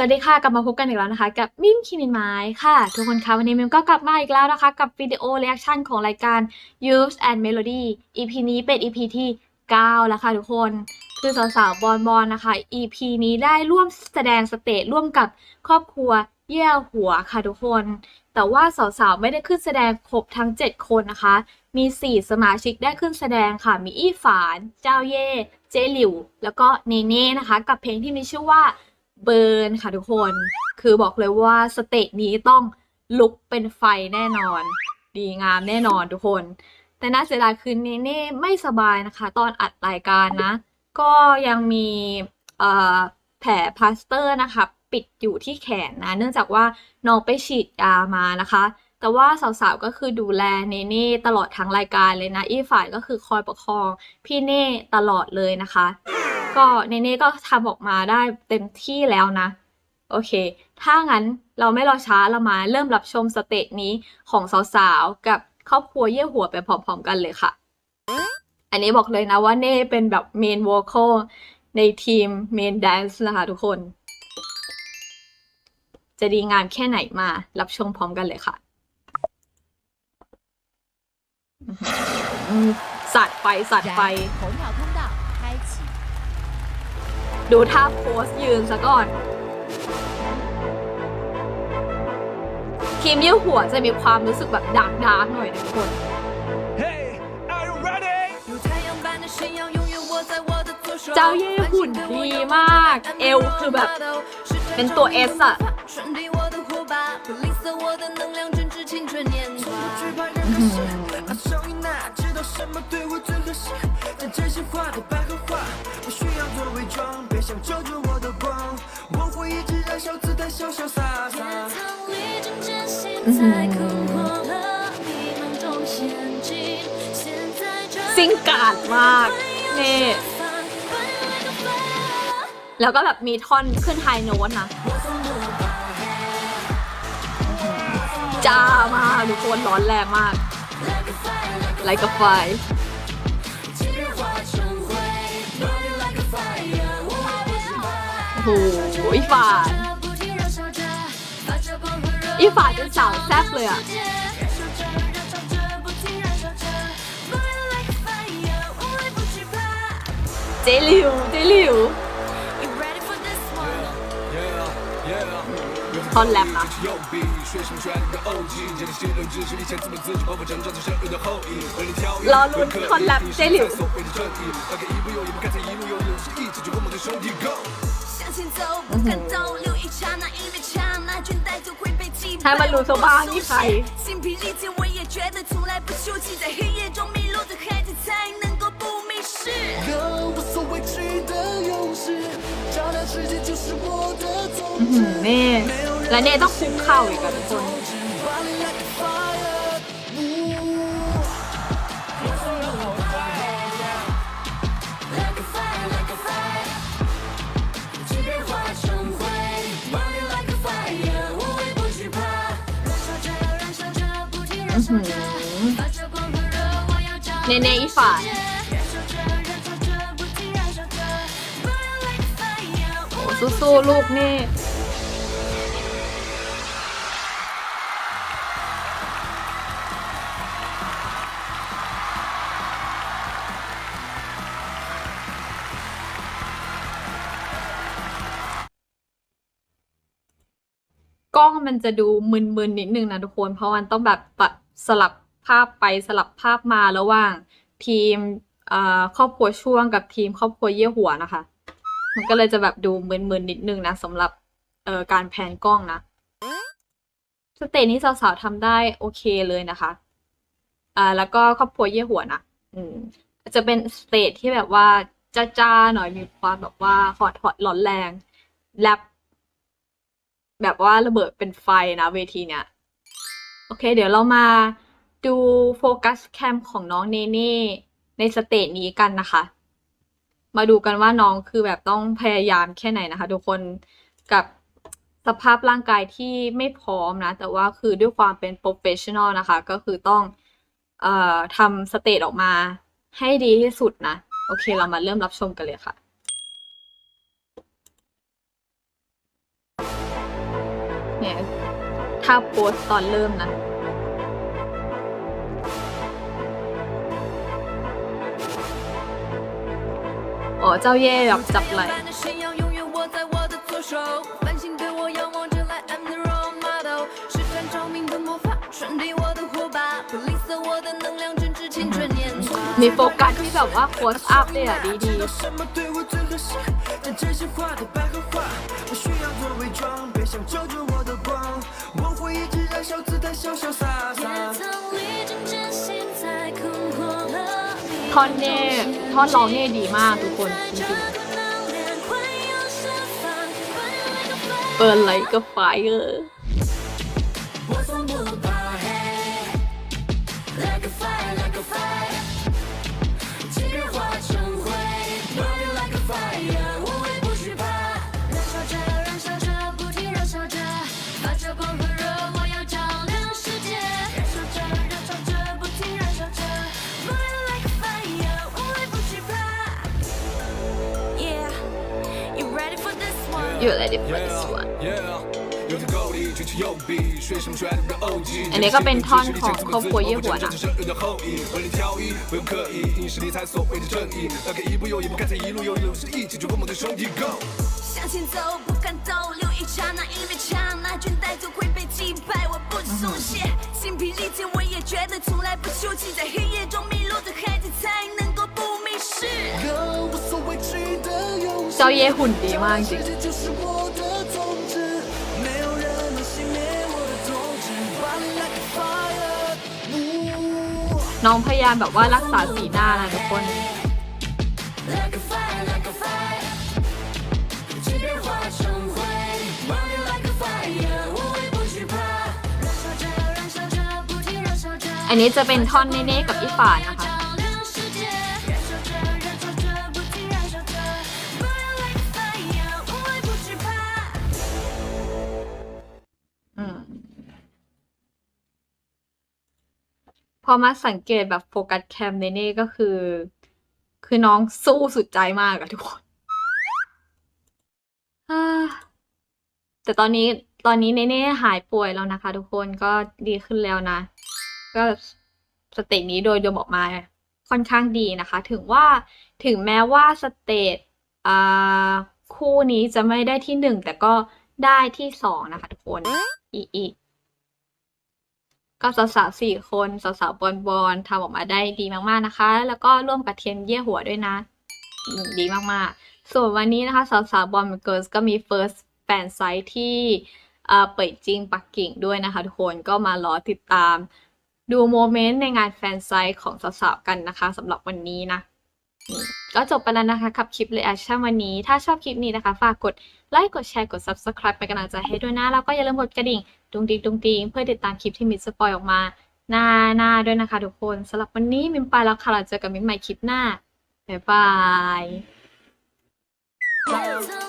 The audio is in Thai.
สวัสดีค่ะ กลับมาพบกันอีกแล้วนะคะ กับมิมคิมินไม้ค่ะ ทุกคนคะวันนี้มิมก็กลับมาอีกแล้วนะคะ กับวิดีโอเรีแอคชั่นของรายการ Youth and Melody EP นี้เป็น EP ที่ 9 แล้วค่ะทุกคน คือสาวๆบอลบอลนะคะ EP นี้ได้ร่วมแสดงสเตจร่วมกับครอบครัวเย่ยหัวค่ะทุกคน แต่ว่าสาวๆไม่ได้ขึ้นแสดงครบทั้ง 7 คนนะคะ มี 4 สมาชิกได้ขึ้นแสดงค่ะ มีอี้ฝาน เจ้าเย่ เจหลิว แล้วก็เนเน่นะคะ กับเพลงที่มีชื่อว่า เบิร์นค่ะทุกคน คือบอกเลยว่าสเตจนี้ต้องลุกเป็นไฟแน่นอน ดีงามแน่นอนทุกคน แต่น่าเสียดายคือเนเน่ไม่สบายนะคะ ตอนอัดรายการนะ ก็ยังมีแผลพลาสเตอร์นะคะ ปิดอยู่ที่แขนนะ เนื่องจากว่าน้องไปฉีดยามานะคะ แต่ว่าสาวๆก็คือดูแลเนเน่ตลอดทั้งรายการเลยนะ อีฝ่ายก็คือคอยประคองพี่เน่ตลอดเลยนะคะ ก็เนเน่ก็ทำออกมาได้เต็มที่แล้วนะ โอเค ถ้างั้นเราไม่รอช้าเรามาเริ่มรับชมสเตจนี้ของสาวๆ กับครอบครัวเยี่ยหัวไปพร้อมๆกันเลยค่ะ อันนี้บอกเลยนะว่าเน่เป็นแบบเมนวอลโคในทีมเมนแดนซ์นะคะทุกคน จะดีงามแค่ไหนมารับชมพร้อมกันเลยค่ะสัตว์ไปสัตว์ไป ดูท่าโพสยืนซะก่อน ครีมยี่หัวจะมีความรู้สึกแบบดาร์กดาร์กหน่อยนะคน Hey เจ้าเย่หุ่นดีมาก เอวคือแบบ เป็นตัวเอสอะ ซิงการ์ดมากนี่แล้วก็แบบมีท่อนขึ้นไฮโน้ตนะจ้ามากทุกคนร้อนแรงมากไลกับไฟโอ้โหฝาน 一发有奖 fire Yêu 好 og 这里了好烂贼六所 ให้มันรู้ซะบ้างนี่ใคร 心疲力尽，我也觉得从来不休息，在黑夜中迷路的孩子才能够不迷失。让我所畏惧的勇士，照亮世界就是我的宗 อื้อ 旨 หื。อเน่และเน่ต้องคุกเข่าอีกอะทุกคน Burning ่ เนเนอีฝ่ายสู้ๆลูกนี่กล้องมันจะดูมึนๆนิดนึงนะทุกคน เพราะมันต้องแบบ สลับภาพไปสลับภาพมาระหว่างทีมครอบครัวช่วงกับทีมครอบครัวเยี่ยหัวนะคะ มันก็เลยจะแบบดูมึนๆนิดนึงนะสำหรับการแพนกล้องนะสเตจนี้สาวๆทำได้โอเคเลยนะคะอ่าแล้วก็ครอบครัวเยี่ยหัวนะอืมจะเป็นสเตจที่แบบว่าจ้าๆหน่อยมีความแบบว่าฮอตฮอตร้อนแรงแรปแบบว่าระเบิดเป็นไฟนะเวทีเนี้ย โอเค เดี๋ยวเรามาดูโฟกัสแคมของน้องเนเน่ในสเตจนี้กันนะคะ มาดูกันว่าน้องคือแบบต้องพยายามแค่ไหนนะคะ ทุกคนกับสภาพร่างกายที่ไม่พร้อมนะ แต่ว่าคือด้วยความเป็นโปรเฟชชั่นอลนะคะ ก็คือต้องเอ่อทำสเตจออกมาให้ดีที่สุดนะ โอเคเรามาเริ่มรับชมกันเลยค่ะเนี่ย ถ้าโพสตอนเริ่มนะอ๋อเจ้าเย่แบบจับไหลมีโฟกัสที่แบบว่าโค้ชอัพเลยอะดีดี 潇潇洒洒。夜堂里真真心在困惑了你。 ๆท่อนเน่ท่อนร้องเน่ดีมากทุกคนจ 这 ริง 个能量快要释放，快 ๆ เปิดไหลก็ไฟเออ this one? You ready for this one 有条狗力举起右臂，水什么帅的 OG。 อันนี้ก็เป็นท่อนของครอบครัวเย่หัวนะ 有点后裔，为了挑一，不用刻意，硬实力才所谓的正义。大概一步又一步，看似一路又一路，是一起就光芒对兄弟 Go。向前走，不敢抖，留一刹那，一面墙，那军带走会被击败，我不松懈，精疲力尽，我也觉得从来不休息，在黑夜中迷路的孩子才能够不迷失。无所畏惧的勇气。 เจ้าเย่หุ่นดีมากจริง 这 น้องพยายามแบบว่ารักษาสีหน้านะทุกคนอันนี้จะเป็นท่อนเน่ๆกับอีฝานะคะ พอมาสังเกตแบบโฟกัสแคมเนเน่ก็คือ คือน้องสู้สุดใจมากอะทุกคน แต่ตอนนี้ตอนนี้เนเน่หายป่วยแล้วนะคะ ทุกคนก็ดีขึ้นแล้วนะ ก็สเตจนี้โดยรวมออกมาค่อนข้างดีนะคะ ถึงว่าถึงแม้ว่าสเตจคู่นี้จะไม่ได้ที่หนึ่งแต่ก็ได้ที่สองนะคะทุกคนอีอี ก็สาวๆสี่คนสาวๆบอลบอลทำออกมาได้ดีมากๆนะคะ แล้วก็ร่วมกับเทียนเยี่ยหัวด้วยนะ ดีมากๆ ส่วนวันนี้นะคะสาวๆบอลเกิร์ลก็มี first fan site ที่เอ่อปิดจริงปักกิ่งด้วยนะคะทุกคนก็มารอติดตาม ดูโมเมนต์ในงานแฟนไซต์ของสาวๆกันนะคะสำหรับวันนี้นะก็จบไปแล้วนะคะกับคลิป reaction วันนี้ ถ้าชอบคลิปนี้นะคะ ฝากกดไลค์กดแชร์กด subscribe เป็นกำลังใจให้ด้วยนะ แล้วก็อย่าลืมกดกระดิ่ง ดุงดิงดุงดิงเพื่อติดตามคลิปที่มิสสปอยออกมา หน้าหน้าด้วยนะคะทุกคนสำหรับวันนี้มินไปแล้วค่ะเราเจอกันมินใหม่คลิปหน้าบ๊ายบาย